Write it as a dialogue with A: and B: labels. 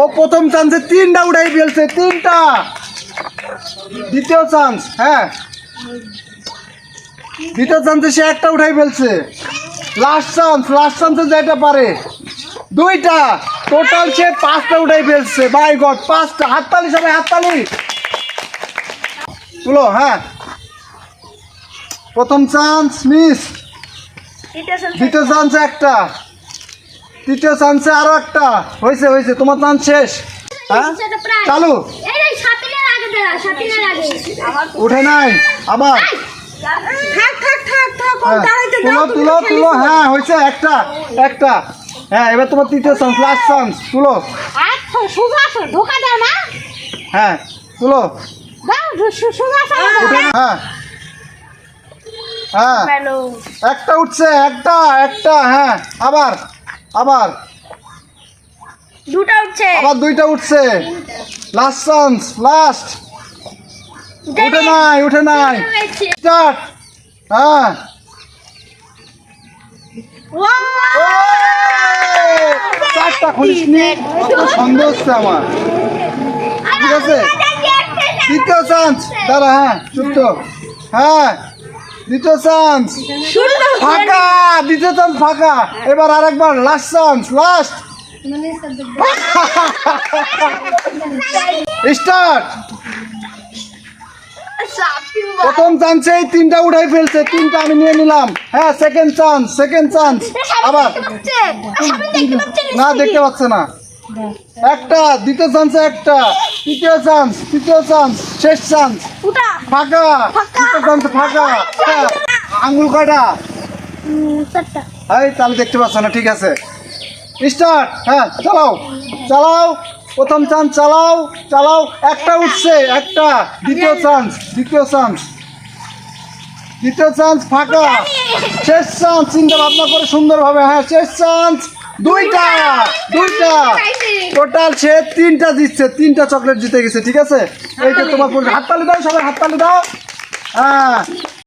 A: ও প্রথম চান্সে তিনটা উঠাই ফেলছে তিনটা। দ্বিতীয় চান্স হ্যাঁ। দ্বিতীয় চান্সে সে একটা উঠাই ফেলছে। লাস্ট চান্স লাস্ট চান্সে যেটা পারে দুইটা। টোটাল সে পাঁচটা উঠাই ফেলছে। বাই গড পাঁচটা। হাততালি সবাই হাততালি। তুলো হ্যাঁ। প্রথম চান্স মিস দ্বিতীয় চান্স একটা। তৃতীয় চান্সে আরও একটা। হয়েছে হয়েছে তোমার চান্স শেষ। হ্যাঁ? চালু।
B: এই রে, সাতিনের আগে দাঁড়া, সাতিনের আগে।
A: উঠে নাই আবার। হ্যাঁ, তুলো তুলো তুলো। হ্যাঁ হয়েছে একটা একটা। হ্যাঁ এবার তোমার তৃতীয় চান্স লাস্ট চান্স তুলো। হ্যাঁ তুলো। উঠে
B: দাও।
A: হ্যাঁ। হ্যাঁ। একটা উঠছে একটা একটা হ্যাঁ আবার। আবার?
B: দুটো উঠছে।
A: আবার দুইটা উঠছে। লাস্ট চান্স লাস্ট উঠে নাই উঠে নাই। স্টার্ট হ্যাঁ। ওই! চারটা খুলিস নি? সন্দেহ হচ্ছে আমার? ঠিক আছে? দ্বিতীয় চান্স দাঁড়া হ্যাঁ চুপ হ্যাঁ। দ্বিতীয় চান্স ফাঁকা দ্বিতীয় চান্স ফাঁকা। এবার আরেকবার লাস্ট চান্স লাস্ট স্টার্ট প্রথম চান্সে তিনটা উঠাই ফেলছে তিনটা আমি নিয়ে নিলাম। হ্যাঁ সেকেন্ড চান্স সেকেন্ড চান্স আবার। না দেখতে পাচ্ছে না। একটা দ্বিতীয় চান্সে একটা তৃতীয় চান্স তৃতীয় চান্স শেষ চান্স। ফাঁকা। ফাঁকা। হ্যাঁ, আঙুল কয়টা? এই তাহলে দেখতে পাচ্ছ না ঠিক আছে। স্টার্ট হ্যাঁ চালাও। চালাও। প্রথম চান্স চালাও। চালাও। একটা উঠছে একটা। দ্বিতীয় চান্স দ্বিতীয় চান্স। দ্বিতীয় চান্স ফাঁকা। শেষ চান্স চিন্তা ভাবনা করে সুন্দরভাবে হ্যাঁ শেষ চান্স। দুইটা দুইটা। টোটাল সে তিনটা জিতছে তিনটা চকলেট জিতে গেছে ঠিক আছে? এইটা তোমার হাততালি দাও সবাই হাততালি দাও। হ্যাঁ।